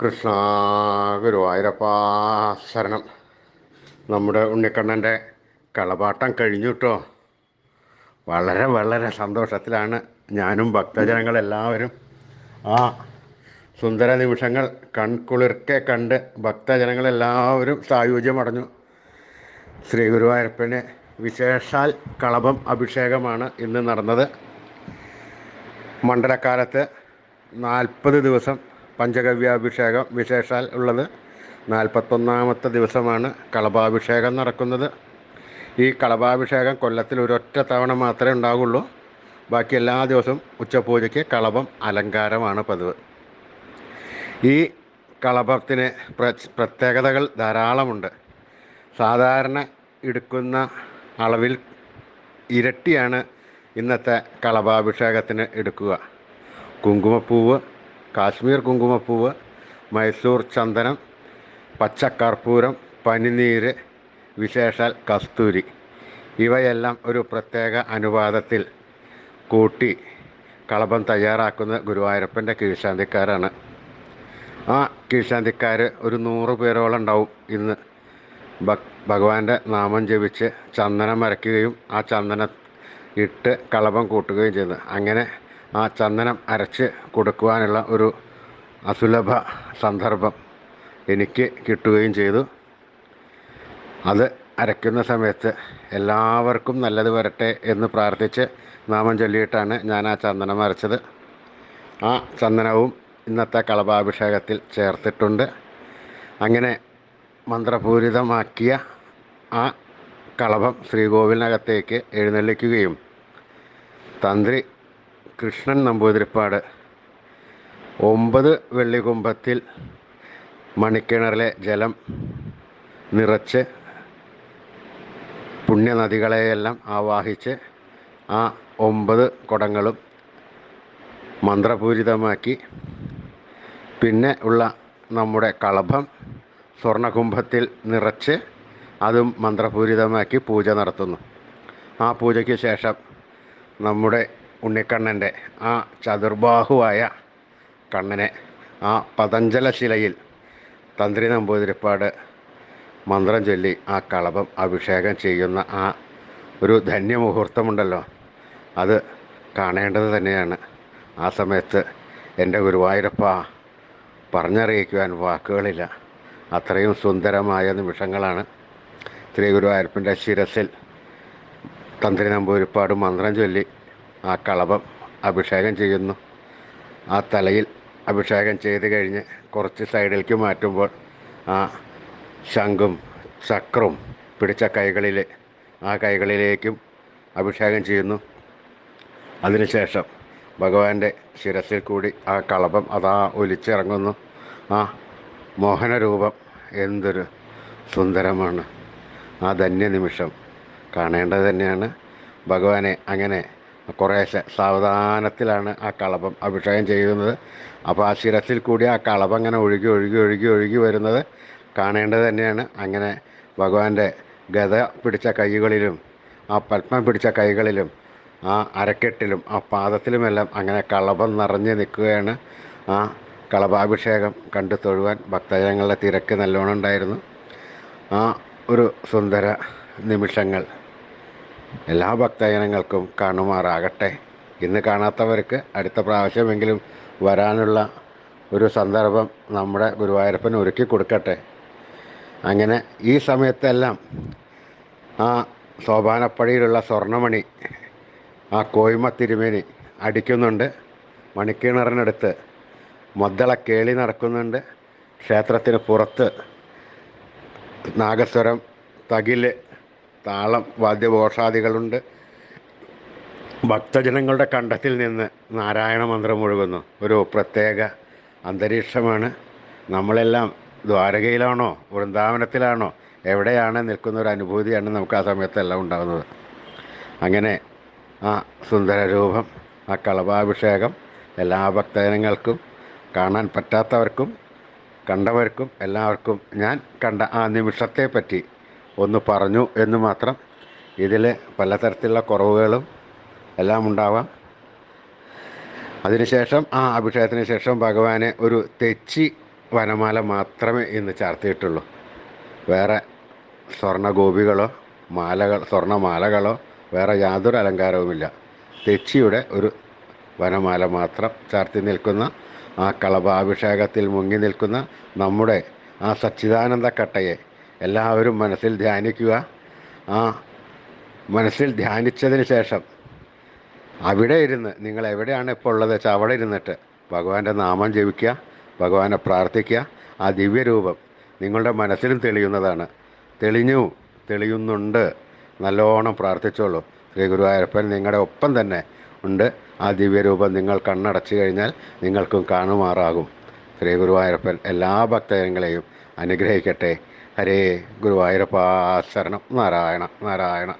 കൃഷ്ണ ഗുരുവായൂരപ്പ ശരണം. നമ്മുടെ ഉണ്ണിക്കണ്ണന്റെ കളപാട്ടം കഴിഞ്ഞു കേട്ടോ വളരെ വളരെ സന്തോഷത്തിലാണ് ഞാനും ഭക്തജനങ്ങളെല്ലാവരും ആ സുന്ദര നിമിഷങ്ങൾ കൺകുളിർക്കെ കണ്ട് ഭക്തജനങ്ങളെല്ലാവരും സായുജ്യമടഞ്ഞു. ശ്രീ ഗുരുവായൂരപ്പന് വിശേഷാൽ കളഭം അഭിഷേകമാണ് ഇന്ന് നടന്നത്. മണ്ഡലക്കാലത്ത് നാൽപ്പത് ദിവസം പഞ്ചഗവ്യാഭിഷേകം വിശേഷാൽ ഉള്ളത് നാൽപ്പത്തൊന്നാമത്തെ ദിവസമാണ് കളഭാഭിഷേകം നടക്കുന്നത്. ഈ കളഭാഭിഷേകം കൊല്ലത്തിൽ ഒരൊറ്റ തവണ മാത്രമേ ഉണ്ടാവുള്ളൂ. ബാക്കി എല്ലാ ദിവസവും ഉച്ചപൂജയ്ക്ക് കളഭം അലങ്കാരമാണ് പതിവ്. ഈ കളഭത്തിന് പ്ര- പ്രത്യേകതകൾ ധാരാളമുണ്ട്. സാധാരണ എടുക്കുന്ന അളവിൽ ഇരട്ടിയാണ് ഇന്നത്തെ കളഭാഭിഷേകത്തിന് എടുക്കുക. കുങ്കുമപ്പൂവ് കാശ്മീർ കുങ്കുമപ്പൂവ് മൈസൂർ ചന്ദനം പച്ചക്കർപ്പൂരം പനിനീര് വിശേഷാൽ കസ്തൂരി. ഇവയെല്ലാം ഒരു പ്രത്യേക അനുപാതത്തിൽ കൂട്ടി കളഭം തയ്യാറാക്കുന്ന ഗുരുവായൂരപ്പന്റെ കീഴ്ശാന്തിക്കാരാണ്. ആ കീഴ്ശാന്തിക്കാർ ഒരു നൂറ് പേരോളം ഉണ്ടാവും ഇന്ന്. ഭഗവാന്റെ നാമം ജപിച്ച് ചന്ദനം അരയ്ക്കുകയും ആ ചന്ദനം ഇട്ട് കളഭം കൂട്ടുകയും ചെയ്യുന്നത്. അങ്ങനെ ആ ചന്ദനം അരച്ച് കൊടുക്കുവാനുള്ള ഒരു അസുലഭ സന്ദർഭം എനിക്ക് കിട്ടുകയും ചെയ്തു. അത് അരയ്ക്കുന്ന സമയത്ത് എല്ലാവർക്കും നല്ലത് വരട്ടെ എന്ന് പ്രാർത്ഥിച്ച് നാമം ചൊല്ലിയിട്ടാണ് ഞാൻ ആ ചന്ദനം അരച്ചത്. ആ ചന്ദനവും ഇന്നത്തെ കളഭാഭിഷേകത്തിൽ ചേർത്തിട്ടുണ്ട്. അങ്ങനെ മന്ത്രപൂരിതമാക്കിയ ആ കളഭം ശ്രീകോവിലിനകത്തേക്ക് എഴുന്നള്ളിക്കുകയും തന്ത്രി കൃഷ്ണൻ നമ്പൂതിരിപ്പാട്. ഒമ്പത് വെള്ളികുംഭത്തിൽ മണിക്കിണറിലെ ജലം നിറച്ച് പുണ്യനദികളെയെല്ലാം ആവാഹിച്ച് ആ ഒമ്പത് കുടങ്ങളും മന്ത്രപൂരിതമാക്കി. പിന്നെ ഉള്ള നമ്മുടെ കളഭം സ്വർണകുംഭത്തിൽ നിറച്ച് അതും മന്ത്രപൂരിതമാക്കി പൂജ നടത്തുന്നു. ആ പൂജയ്ക്ക് ശേഷം നമ്മുടെ ഉണ്ണിക്കണ്ണന്റെ ആ ചതുർബാഹുവായ കണ്ണനെ ആ പതഞ്ജല ശിലയിൽ തന്ത്രി നമ്പൂതിരിപ്പാട് മന്ത്രം ചൊല്ലി ആ കളഭം അഭിഷേകം ചെയ്യുന്ന ആ ഒരു ധന്യമുഹൂർത്തമുണ്ടല്ലോ. അത് കാണേണ്ടത് തന്നെയാണ്. ആ സമയത്ത് എന്റെ ഗുരുവായൂരപ്പ പറഞ്ഞറിയിക്കുവാൻ വാക്കുകളില്ല. അത്രയും സുന്ദരമായ നിമിഷങ്ങളാണ് ശ്രീ ഗുരുവായൂരപ്പന്റെ ശിരസിൽ തന്ത്രി നമ്പൂരിപ്പാട് മന്ത്രം ചൊല്ലി ആ കളഭം അഭിഷേകം ചെയ്യുന്നു. ആ തലയിൽ അഭിഷേകം ചെയ്ത് കഴിഞ്ഞ് കുറച്ച് സൈഡിലേക്ക് മാറ്റുമ്പോൾ ആ ശംഖും ചക്രവും പിടിച്ച കൈകളിൽ ആ കൈകളിലേക്കും അഭിഷേകം ചെയ്യുന്നു. അതിനുശേഷം ഭഗവാന്റെ ശിരസിൽ കൂടി ആ കളഭം അതാ ഒലിച്ചിറങ്ങുന്നു. ആ മോഹനരൂപം എന്തൊരു സുന്ദരമാണ്. ആ ധന്യ നിമിഷം കാണേണ്ടത് തന്നെയാണ്. ഭഗവാനെ അങ്ങനെ കുറേശ്ശെ സാവധാനത്തിലാണ് ആ കളഭം അഭിഷേകം ചെയ്യുന്നത്. അപ്പോൾ ആ ശിരസിൽ കൂടി ആ കളഭം അങ്ങനെ ഒഴുകി ഒഴുകി ഒഴുകി ഒഴുകി വരുന്നത് കാണേണ്ടത് തന്നെയാണ്. അങ്ങനെ ഭഗവാന്റെ ഗത പിടിച്ച കൈകളിലും ആ പത്മം പിടിച്ച കൈകളിലും ആ അരക്കെട്ടിലും ആ പാദത്തിലുമെല്ലാം അങ്ങനെ കളഭം നിറഞ്ഞു നിൽക്കുകയാണ്. ആ കളഭാഭിഷേകം കണ്ടു തൊഴുവാൻ ഭക്തജനങ്ങളുടെ തിരക്ക് നല്ലോണം ഉണ്ടായിരുന്നു. ആ ഒരു സുന്ദര നിമിഷങ്ങൾ എല്ലാ ഭക്തജനങ്ങൾക്കും കാണുമാറാകട്ടെ. ഇന്ന് കാണാത്തവർക്ക് അടുത്ത പ്രാവശ്യമെങ്കിലും വരാനുള്ള ഒരു സന്ദർഭം നമ്മുടെ ഗുരുവായൂരപ്പൻ ഒരുക്കി കൊടുക്കട്ടെ. അങ്ങനെ ഈ സമയത്തെല്ലാം ആ സോപാനപ്പടിയിലുള്ള സ്വർണമണി ആ കോയ്മ തിരുമേനി അടിക്കുന്നുണ്ട്. മണിക്കിണറിനടുത്ത് മദ്ദള കേളി നടക്കുന്നുണ്ട്. ക്ഷേത്രത്തിന് പുറത്ത് നാഗസ്വരം തകിൽ താളം വാദ്യഘോഷാദികളുണ്ട്. ഭക്തജനങ്ങളുടെ കണ്ടത്തിൽ നിന്ന് നാരായണ മന്ത്രം ഒഴുകുന്നു. ഒരു പ്രത്യേക അന്തരീക്ഷമാണ്. നമ്മളെല്ലാം ദ്വാരകയിലാണോ വൃന്ദാവനത്തിലാണോ എവിടെയാണ് നിൽക്കുന്ന ഒരു അനുഭൂതിയാണ് നമുക്ക് ആ സമയത്തെല്ലാം ഉണ്ടാകുന്നത്. അങ്ങനെ ആ സുന്ദരരൂപം ആ കളഭാഭിഷേകം എല്ലാ ഭക്തജനങ്ങൾക്കും കാണാൻ പറ്റാത്തവർക്കും കണ്ടവർക്കും എല്ലാവർക്കും ഞാൻ കണ്ട ആ നിമിഷത്തെ പറ്റി ഒന്ന് പറഞ്ഞു എന്ന് മാത്രം. ഇതിൽ പലതരത്തിലുള്ള കുറവുകളും എല്ലാം ഉണ്ടാവാം. അതിനുശേഷം ആ അഭിഷേകത്തിന് ശേഷം ഭഗവാനെ ഒരു തെച്ചി വനമാല മാത്രമേ ഇന്ന് ചാർത്തിയിട്ടുള്ളൂ. വേറെ സ്വർണ ഗോപികളോ മാലകൾ സ്വർണമാലകളോ വേറെ യാതൊരു അലങ്കാരവുമില്ല. തെച്ചിയുടെ ഒരു വനമാല മാത്രം ചാർത്തി നിൽക്കുന്ന ആ കളഭാഭിഷേകത്തിൽ മുങ്ങി നിൽക്കുന്ന നമ്മുടെ ആ സച്ചിദാനന്ദ കട്ടയെ എല്ലാവരും മനസ്സിൽ ധ്യാനിക്കുക. ആ മനസ്സിൽ ധ്യാനിച്ചതിന് ശേഷം അവിടെ ഇരുന്ന് നിങ്ങൾ എവിടെയാണ് ഇപ്പോൾ ഉള്ളത് വെച്ചാൽ അവിടെ ഇരുന്നിട്ട് ഭഗവാന്റെ നാമം ജപിക്കുക ഭഗവാനെ പ്രാർത്ഥിക്കുക. ആ ദിവ്യരൂപം നിങ്ങളുടെ മനസ്സിലും തെളിയുന്നതാണ്. തെളിഞ്ഞു തെളിയുന്നുണ്ട്. നല്ലോണം പ്രാർത്ഥിച്ചോളൂ. ശ്രീ ഗുരുവായൂരപ്പൻ നിങ്ങളുടെ ഒപ്പം തന്നെ ഉണ്ട്. ആ ദിവ്യരൂപം നിങ്ങൾ കണ്ണടച്ചു കഴിഞ്ഞാൽ നിങ്ങൾക്കും കാണുമാറാകും. ശ്രീ ഗുരുവായൂരപ്പൻ എല്ലാ ഭക്തജനങ്ങളെയും അനുഗ്രഹിക്കട്ടെ. ഹരേ ഗുരുവായൂരപ്പ ശരണം നാരായണ നാരായണ